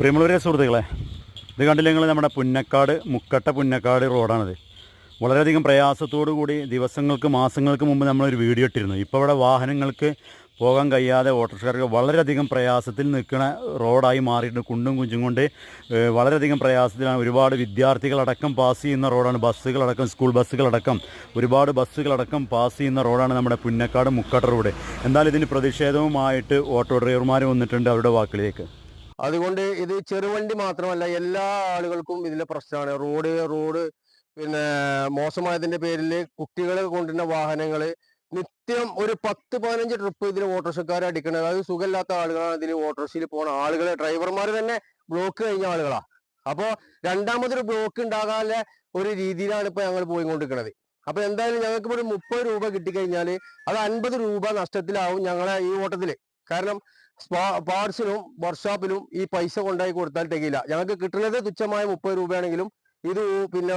പ്രിയമുള്ളവരെ സുഹൃത്തുക്കളെ ഇത് കണ്ടില്ല നിങ്ങൾ നമ്മുടെ പുന്നക്കാട് മുക്കട്ട പുന്നക്കാട് റോഡാണിത്. വളരെയധികം പ്രയാസത്തോടു കൂടി ദിവസങ്ങൾക്ക് മാസങ്ങൾക്ക് മുമ്പ് നമ്മളൊരു വീഡിയോ ഇട്ടിരുന്നു. ഇപ്പോൾ ഇവിടെ വാഹനങ്ങൾക്ക് പോകാൻ കഴിയാതെ ഓട്ടോറിക്ഷക്കാർക്ക് വളരെയധികം പ്രയാസത്തിൽ നിൽക്കുന്ന റോഡായി മാറിയിട്ട് കുണ്ടും കുഞ്ചും കൊണ്ട് വളരെയധികം പ്രയാസത്തിലാണ് ഒരുപാട് വിദ്യാർത്ഥികളടക്കം പാസ് ചെയ്യുന്ന റോഡാണ്. ബസ്സുകളടക്കം സ്കൂൾ ബസ്സുകളടക്കം ഒരുപാട് ബസ്സുകളടക്കം പാസ് ചെയ്യുന്ന റോഡാണ് നമ്മുടെ പുന്നക്കാട് മുക്കട്ട റോഡ്. എന്നാൽ ഇതിന് പ്രതിഷേധവുമായിട്ട് ഓട്ടോ ഡ്രൈവർമാർ വന്നിട്ടുണ്ട് അവരുടെ വാക്കിലേക്ക് അതുകൊണ്ട് ഇത് ചെറുവണ്ടി മാത്രമല്ല എല്ലാ ആളുകൾക്കും ഇതിലെ പ്രശ്നമാണ് റോഡ് റോഡ് പിന്നെ മോശമായതിന്റെ പേരിൽ കുട്ടികളെ കൊണ്ടുവരുന്ന വാഹനങ്ങൾ നിത്യം ഒരു പത്ത് പതിനഞ്ച് ട്രിപ്പ് ഇതിൽ ഓട്ടോറിക്ഷക്കാർ അടിക്കുന്നത് അത് സുഖമില്ലാത്ത ആളുകളാണ് ഇതിൽ ഓട്ടോറിക്ഷയിൽ പോണ ആളുകൾ ഡ്രൈവർമാർ തന്നെ ബ്ലോക്ക് കഴിഞ്ഞ ആളുകളാണ് അപ്പോ രണ്ടാമതൊരു ബ്ലോക്ക് ഉണ്ടാകാനുള്ള ഒരു രീതിയിലാണ് ഇപ്പൊ ഞങ്ങൾ പോയിക്കൊണ്ടിരിക്കുന്നത് അപ്പോൾ എന്തായാലും ഞങ്ങൾക്ക് ഇപ്പോൾ ഒരു മുപ്പത് രൂപ കിട്ടിക്കഴിഞ്ഞാൽ അത് അൻപത് രൂപ നഷ്ടത്തിലാവും ഞങ്ങളെ ഈ ഓട്ടത്തിൽ കാരണം പാർട്സിനും വർക്ക്ഷോപ്പിലും ഈ പൈസ കൊണ്ടായി കൊടുത്താൽ തികയില്ല. ഞങ്ങൾക്ക് കിട്ടുന്നത് തുച്ഛമായ മുപ്പത് രൂപയാണെങ്കിലും ഇത് പിന്നെ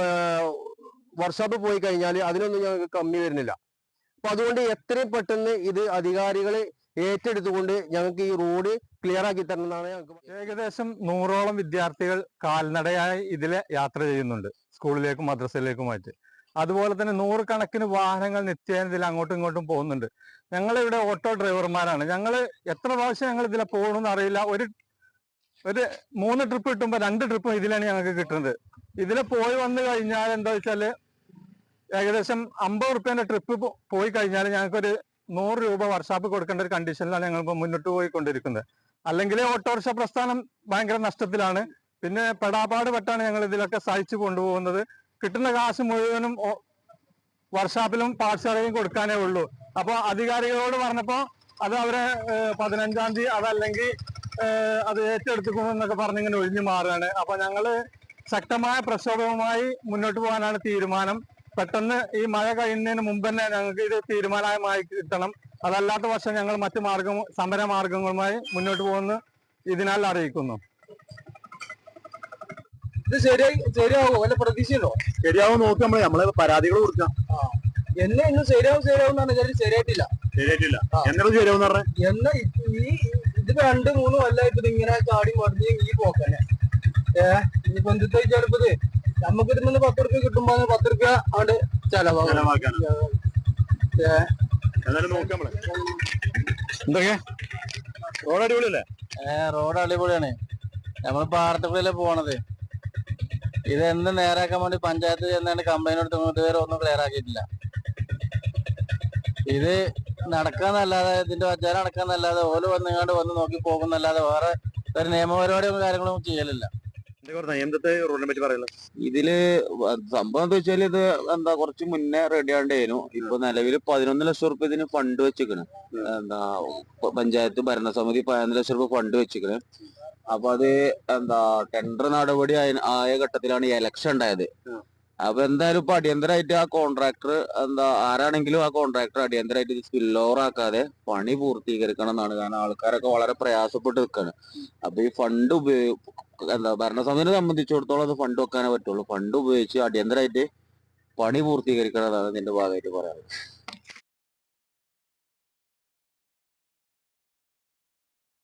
വർക്ക്ഷോപ്പിൽ പോയി കഴിഞ്ഞാൽ അതിനൊന്നും ഞങ്ങൾക്ക് കമ്മി വരുന്നില്ല. അപ്പൊ അതുകൊണ്ട് എത്രയും പെട്ടെന്ന് ഇത് അധികാരികൾ ഏറ്റെടുത്തുകൊണ്ട് ഞങ്ങൾക്ക് ഈ റോഡ് ക്ലിയർ ആക്കി തരണമെന്നാണ് ഞങ്ങൾക്ക് ഏകദേശം നൂറോളം വിദ്യാർത്ഥികൾ കാൽനടയായി ഇതിലെ യാത്ര ചെയ്യുന്നുണ്ട്. സ്കൂളിലേക്കും മദ്രസയിലേക്കുമായിട്ട്. അതുപോലെ തന്നെ നൂറുകണക്കിന് വാഹനങ്ങൾ നിത്യേന ഇതിൽ അങ്ങോട്ടും ഇങ്ങോട്ടും പോകുന്നുണ്ട്. ഞങ്ങൾ ഇവിടെ ഓട്ടോ ഡ്രൈവർമാരാണ്. ഞങ്ങൾ എത്ര പ്രാവശ്യം ഞങ്ങൾ ഇതിലെ പോകണമെന്ന് അറിയില്ല. ഒരു ഒരു മൂന്ന് ട്രിപ്പ് കിട്ടുമ്പോൾ രണ്ട് ട്രിപ്പ് ഇതിലാണ് ഞങ്ങൾക്ക് കിട്ടുന്നത്. ഇതിലെ പോയി വന്നു കഴിഞ്ഞാൽ എന്താ വെച്ചാൽ ഏകദേശം അമ്പത് റുപ്യേന്റെ ട്രിപ്പ് പോയി കഴിഞ്ഞാൽ ഞങ്ങൾക്കൊരു നൂറ് രൂപ വർഷാപ്പ് കൊടുക്കേണ്ട ഒരു കണ്ടീഷനിലാണ് ഞങ്ങൾ ഇപ്പോൾ മുന്നോട്ട് പോയിക്കൊണ്ടിരിക്കുന്നത്. അല്ലെങ്കിൽ ഓട്ടോറിക്ഷ പ്രസ്ഥാനം ഭയങ്കര നഷ്ടത്തിലാണ്. പിന്നെ പെടാപാട് പെട്ടാണ് ഞങ്ങൾ ഇതിലൊക്കെ സഹിച്ചു കൊണ്ടുപോകുന്നത്. കിട്ടുന്ന കാശ് മുഴുവനും വർക്ക്ഷോപ്പിലും പാർട്സ് കൊടുക്കാനേ ഉള്ളൂ. അപ്പോൾ അധികാരികളോട് പറഞ്ഞപ്പോൾ അത് അവരെ പതിനഞ്ചാം തീയതി അതല്ലെങ്കിൽ അത് ഏറ്റെടുത്തുക്കുന്നു എന്നൊക്കെ പറഞ്ഞിങ്ങനെ ഒഴിഞ്ഞു മാറുകയാണ്. അപ്പൊ ഞങ്ങൾ ശക്തമായ പ്രക്ഷോഭവുമായി മുന്നോട്ട് പോകാനാണ് തീരുമാനം. പെട്ടെന്ന് ഈ മഴ കഴിയുന്നതിന് മുമ്പ് തന്നെ ഞങ്ങൾക്ക് ഇത് തീരുമാനമായി കിട്ടണം. അതല്ലാത്ത പക്ഷം ഞങ്ങൾ മറ്റു മാർഗം സമര മാർഗങ്ങളുമായി മുന്നോട്ട് പോകുന്നു ഇതിനാൽ അറിയിക്കുന്നു. ഇത് ശരിയായി ശരിയാവോ? വല്ല പ്രതീക്ഷയുണ്ടോ? ശരിയാവും നോക്കി നമ്മൾ. നമ്മളെ പരാതികൾ കൊടുക്കാം. എന്നെ ഇന്ന് ശരിയാവും ശരിയാവും എന്നാണ് വിചാരിച്ച് ശരിയായിട്ടില്ല. ശരിയായിട്ടില്ല. ആ. എന്നോട് ശരിയാവും പറഞ്ഞാൽ എന്നാ ഈ ഇത് രണ്ട് മൂന്ന് കൊല്ലായിട്ട് ഇത് ഇങ്ങനെ ചാടി മറിഞ്ഞ് ഈ പോക്കന്നെ. ഏ ഇനിയിപ്പോ എന്തിട്ട് ചെറുപ്പത് നമുക്ക് ഇതിൽ പത്ത് റുപ്യ കിട്ടുമ്പോ പത്ത് റുപ്യ അവിടെ ചെലവാകും. ചെലവാക്കാനാ. ഏ. എന്നാലും നോക്കാം നമ്മളെ. എന്തൊക്കെ? റോഡ് അടിപൊളിയല്ലേ? ഏ റോഡ് അടിപൊളിയാണ്. നമ്മൾ പാടത്തുകൂടിയല്ലേ പോണത്. ഇത് എന്ത് നേരാക്കാൻ വേണ്ടി പഞ്ചായത്ത് ചെന്നാണ് കമ്പനി എടുത്ത് ഇതുവരെ ഒന്നും ക്ലിയർ ആക്കിയിട്ടില്ല. ഇത് നടക്കാന്നല്ലാതെ ഇതിന്റെ അച്ചാരം നടക്കാന്നല്ലാതെ ഓൽ വന്നിങ്ങാണ്ട് വന്ന് നോക്കി പോകുന്നല്ലാതെ വേറെ ഒരു നിയമപരിപാടിയും കാര്യങ്ങളും ചെയ്യലില്ല. ഇതിൽ സംഭവം എന്താ വെച്ചാൽ ഇത് എന്താ കുറച്ച് മുന്നേ റെഡി ആണ്ടേനു ഇപ്പൊ നിലവിൽ പതിനൊന്ന് ലക്ഷം റുപ്യ ഇതിന് ഫണ്ട് വെച്ചിക്കണ്. എന്താ പഞ്ചായത്ത് ഭരണസമിതി പതിനൊന്ന് ലക്ഷം റുപ്യ ഫണ്ട് വെച്ചിക്കണ്. അപ്പൊ അത് എന്താ ടെൻഡർ നടപടി ആയ- ഘട്ടത്തിലാണ് എലക്ഷൻ ഉണ്ടായത്. അപ്പൊ എന്തായാലും ഇപ്പൊ അടിയന്തരമായിട്ട് ആ കോൺട്രാക്ടർ എന്താ ആരാണെങ്കിലും ആ കോൺട്രാക്ടർ അടിയന്തരമായിട്ട് ഇത് സ്പിൽ ഓവർ ആക്കാതെ പണി പൂർത്തീകരിക്കണം എന്നാണ് കാരണം ആൾക്കാരൊക്കെ വളരെ പ്രയാസപ്പെട്ട് നിൽക്കാണ് അപ്പൊ ഈ ഫണ്ട് ഉപയോഗ എന്താ ഭരണസമിതിനെ സംബന്ധിച്ചിടത്തോളം അത് ഫണ്ട് വെക്കാനേ പറ്റുള്ളൂ. ഫണ്ട് ഉപയോഗിച്ച് അടിയന്തരമായിട്ട് പണി പൂർത്തീകരിക്കണം എന്നാണ് ഇതിന്റെ ഭാഗമായിട്ട് പറയാനുള്ളത്.